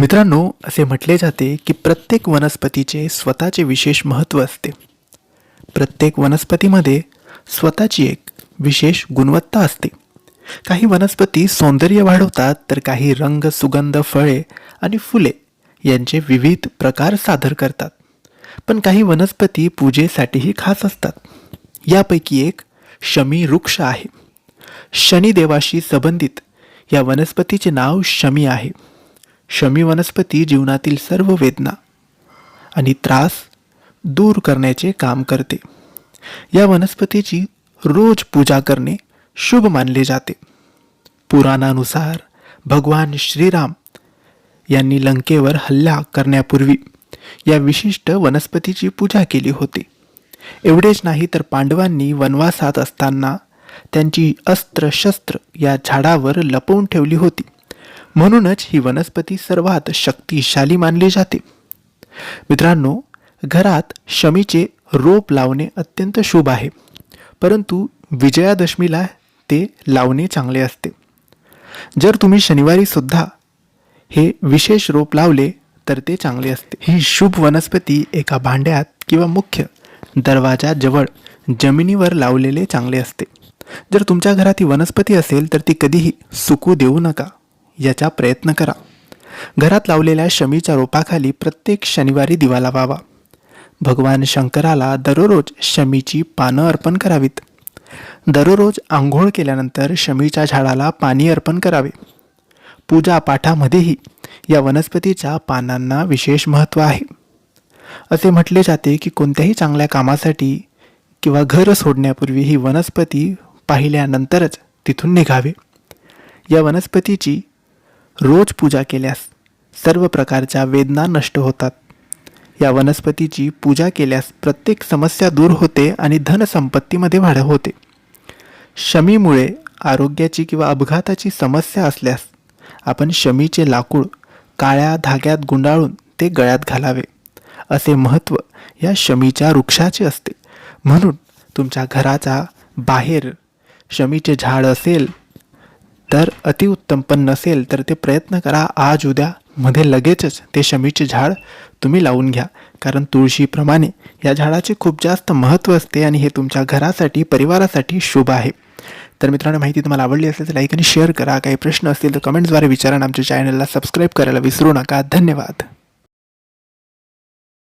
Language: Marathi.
मित्रांनो असे म्हटले जाते की प्रत्येक वनस्पतीचे स्वतःचे विशेष महत्त्व असते. प्रत्येक वनस्पतीमध्ये स्वतःची एक विशेष गुणवत्ता असते. काही वनस्पती सौंदर्य वाढवतात तर काही रंग सुगंध फळे आणि फुले यांचे विविध प्रकार सादर करतात. पण काही वनस्पती पूजेसाठीही खास असतात. यापैकी एक शमी वृक्ष आहे. शनिदेवाशी संबंधित या वनस्पतीचे नाव शमी आहे. शमी वनस्पती जीवनातील सर्व वेदना आणि त्रास दूर करण्याचे काम करते. या वनस्पतीची रोज पूजा करणे शुभ मानले जाते. पुराणानुसार भगवान श्रीराम यांनी लंकेवर हल्ला करण्यापूर्वी या विशिष्ट वनस्पतीची पूजा केली होती. एवढेच नाही तर पांडवांनी वनवासात असताना त्यांची अस्त्र शस्त्र या झाडावर लपवून ठेवली होती. म्हणूनच ही वनस्पती सर्वात शक्तिशाली मानली जाते. मित्रांनो घरात शमीचे रोप लावणे अत्यंत शुभ आहे परंतु विजयादशमीला ते लावणे चांगले असते. जर तुम्ही शनिवारी सुद्धा हे विशेष रोप लावले तर ते चांगले असते. ही शुभ वनस्पती एका भांड्यात किंवा मुख्य दरवाजाजवळ जमिनीवर लावलेले चांगले असते. जर तुमच्या घरात ही वनस्पती असेल तर ती कधीही सुकू देऊ नका. याचा प्रयत्न करा. घरात लावलेल्या शमीच्या रोपाखाली प्रत्येक शनिवारी दिवा लावावा. भगवान शंकराला दररोज शमीची पानं अर्पण करावीत. दररोज आंघोळ केल्यानंतर शमीच्या झाडाला पाणी अर्पण करावे. पूजापाठामध्येही या वनस्पतीच्या पानांना विशेष महत्त्व आहे. असे म्हटले जाते की कोणत्याही चांगल्या कामासाठी किंवा घर सोडण्यापूर्वी ही वनस्पती पाहिल्यानंतरच तिथून निघावे. या वनस्पतीची रोज पूजा केल्यास सर्व प्रकारच्या वेदना नष्ट होतात. या वनस्पतीची पूजा केल्यास प्रत्येक समस्या दूर होते आणि धनसंपत्तीमध्ये वाढ होते. शमीमुळे आरोग्याची किंवा अपघाताची समस्या असल्यास आपण शमीचे लाकूड काळ्या धाग्यात गुंडाळून ते गळ्यात घालावे. असे महत्त्व या शमीच्या वृक्षाचे असते. म्हणून तुमच्या घराचा बाहेर शमीचे झाड असेल तर अतिउत्तम पण नसेल तर ते प्रयत्न करा. आज उद्या मध्ये लगेचच ते शमीचे झाड तुम्ही लावून घ्या. कारण तुळशीप्रमाणे या झाडाचे खूप जास्त महत्त्व असते आणि हे तुमच्या घरासाठी परिवारासाठी शुभ आहे. तर मित्रांनो माहिती तुम्हाला आवडली असेल तर लाईक आणि शेअर करा. काही प्रश्न असतील तर कमेंट्सद्वारे विचारा आणि आमच्या चॅनलला सबस्क्राईब करायला विसरू नका. धन्यवाद.